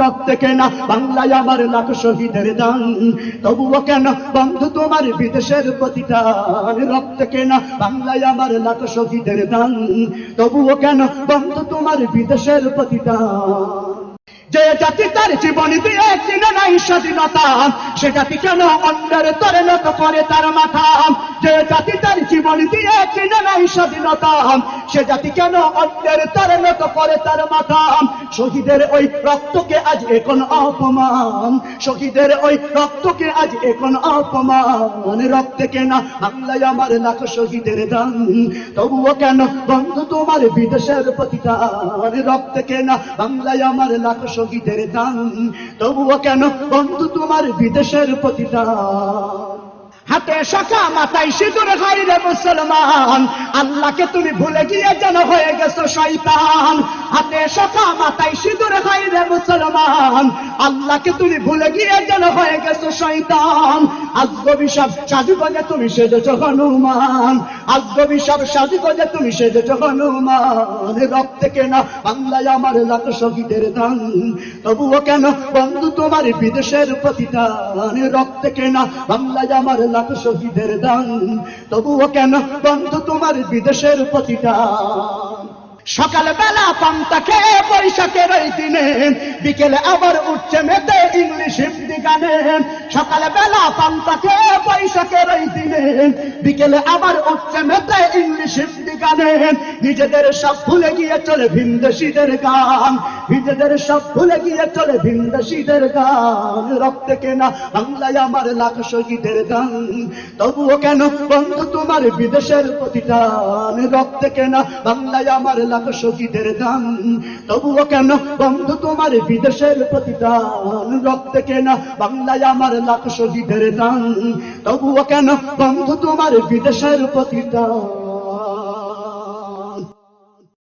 রক্তে কেনা বাংলায় আমার লাখ শহীদের দান। তবুও কেন বন্ধু তোমার বিদেশের প্রতিটান রক্তে কেনা, বাংলায় আমার লাখ শহীদের দান। তবুও কেন বন্ধু তোমার বিদেশের প্রতিটান যে জাতি তার জীবন দিয়ে কিনে নাই স্বাধীনতা, সে জাতি কেন অন্যের তরে নত করে তার মাথা? যে জাতি তার জীবন দিয়ে কিনে নাই স্বাধীনতা সে জাতি কেন অন্যের তরে নত করে তার মাথা শহীদের ওই রক্তকে আজ এখন অপমান। শহীদের ওই রক্তকে আজ এখন অপমান। রক্তে কেনা বাংলায় আমার লাখ শহীদের দান। তবুও কেন বন্ধু তোমার বিদেশের প্রতিদান? রক্তে কেনা বাংলায় আমার লাখ শহীদের দান। তবুও কেন বন্ধু তোমার বিদেশের প্রতিদান? হাতে শাখা, মাথায় সিঁদুর হাই রে মুসলমান। আল্লাহকে তুমি ভুলে গিয়ে যেন হয়ে গেছো শয়তান। হাতে শাখা মাথায় সিঁদুর হাই রে মুসলমান। আল্লাহকে তুমি ভুলে গিয়ে যেন হয়ে গেছো শয়তান। আজগবি সব সাজুগজে তুমি সেজেছো হনুমান। সব সাজুগজে তুমি সেজেছো হনুমান। রক্তে কেনা বাংলায় আমার লাখ শহীদের দান? তবুও কেন বন্ধু তোমার বিদেশের প্রতিদান? রক্তে কেনা বাংলায় আমার লাখ শহীদের দান? তবুও কেন বন্ধু তোমার বিদেশের প্রতিদান? সকালবেলা পান্তা খেয়ে বৈশাখের ওই দিনে বিকেলে আবার উঠছে মেতে ইংলিশ হিন্দি গানে। সকালবেলা পান্তা খেয়ে বৈশাখের ওই দিনে বিকেলে আবার উঠছে মেতে ইংলিশ হিন্দি গানে। নিজেদের সব ভুলে গিয়ে চলে ভিনদেশীদের গান। নিজেদের সব ভুলে গিয়ে চলে ভিনদেশীদের গান। রক্তে কেনা বাংলায় আমার লাখ শহীদের গান। তবুও কেন বন্ধু তোমার বিদেশের প্রতিটান? রক্তে কেনা বাংলায় আমার লাখ শহীদের গান। তবুও কেন বন্ধু তোমার বিদেশের প্রতিদান রক্তে কেনা বাংলায় আমার লাখ শহীদের গান। তবুও কেন বন্ধু তোমার বিদেশের প্রতিদান